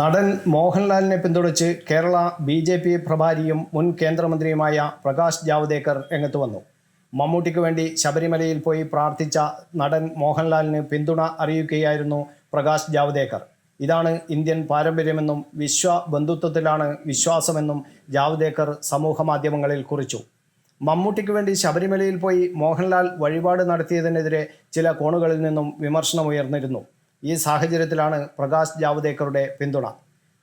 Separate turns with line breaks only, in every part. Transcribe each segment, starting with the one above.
നടൻ മോഹൻലാലിനെ പിന്തുണച്ച് കേരള ബി ജെ പി പ്രഭാരിയും മുൻ കേന്ദ്രമന്ത്രിയുമായ പ്രകാശ് ജാവ്ദേക്കർ രംഗത്ത് വന്നു. മമ്മൂട്ടിക്ക് വേണ്ടി ശബരിമലയിൽ പോയി പ്രാർത്ഥിച്ച നടൻ മോഹൻലാലിന് പിന്തുണ അറിയിക്കുകയായിരുന്നു പ്രകാശ് ജാവ്ദേക്കർ. ഇതാണ് ഇന്ത്യൻ പാരമ്പര്യമെന്നും വിശ്വ ബന്ധുത്വത്തിലാണ് വിശ്വാസമെന്നും ജാവ്ദേക്കർ സമൂഹ മാധ്യമങ്ങളിൽ കുറിച്ചു. മമ്മൂട്ടിക്ക് വേണ്ടി ശബരിമലയിൽ പോയി മോഹൻലാൽ വഴിപാട് നടത്തിയതിനെതിരെ ചില കോണുകളിൽ നിന്നും വിമർശനമുയർന്നിരുന്നു ഈ സാഹചര്യത്തിലാണ് പ്രകാശ് ജാവ്ദേക്കറുടെ പിന്തുണ.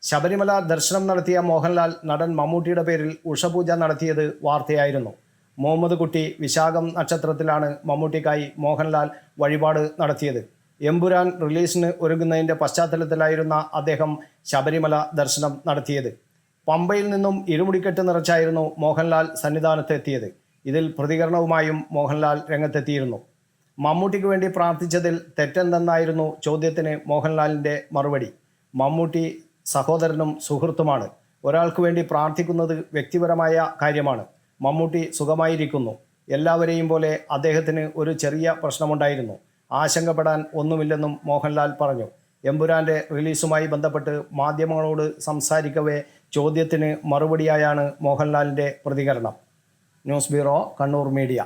ശബരിമല ദർശനം നടത്തിയ മോഹൻലാൽ നടൻ മമ്മൂട്ടിയുടെ പേരിൽ ഉഷപൂജ നടത്തിയത് വാർത്തയായിരുന്നു. മുഹമ്മദ് കുട്ടി വിശാഖം നക്ഷത്രത്തിലാണ് മമ്മൂട്ടിക്കായി മോഹൻലാൽ വഴിപാട് നടത്തിയത്. എമ്പുരാൻ റിലീസിന് ഒരുങ്ങുന്നതിന്റെ പശ്ചാത്തലത്തിലായിരുന്ന അദ്ദേഹം ശബരിമല ദർശനം നടത്തിയത്. പമ്പയിൽ നിന്നും ഇരുമുടിക്കെട്ട് നിറച്ചായിരുന്നു മോഹൻലാൽ സന്നിധാനത്ത് എത്തിയത് ഇതിൽ പ്രതികരണവുമായും മോഹൻലാൽ രംഗത്തെത്തിയിരുന്നു. മമ്മൂട്ടിക്ക് വേണ്ടി പ്രാർത്ഥിച്ചതിൽ തെറ്റെന്തെന്നായിരുന്നു ചോദ്യത്തിന് മോഹൻലാലിന്റെ മറുപടി. മമ്മൂട്ടി സഹോദരനും സുഹൃത്തുമാണ്. ഒരാൾക്ക് വേണ്ടി പ്രാർത്ഥിക്കുന്നത് വ്യക്തിപരമായ കാര്യമാണ്. മമ്മൂട്ടി സുഖമായിരിക്കുന്നു. എല്ലാവരെയും പോലെ അദ്ദേഹത്തിന് ഒരു ചെറിയ പ്രശ്നമുണ്ടായിരുന്നു. ആശങ്കപ്പെടാൻ ഒന്നുമില്ലെന്നും മോഹൻലാൽ പറഞ്ഞു. എമ്പുരാന്റെ റിലീസുമായി ബന്ധപ്പെട്ട് മാധ്യമങ്ങളോട് സംസാരിക്കവേ ചോദ്യത്തിന് മറുപടിയായാണ് മോഹൻലാലിന്റെ പ്രതികരണം. News bureau Kannur media.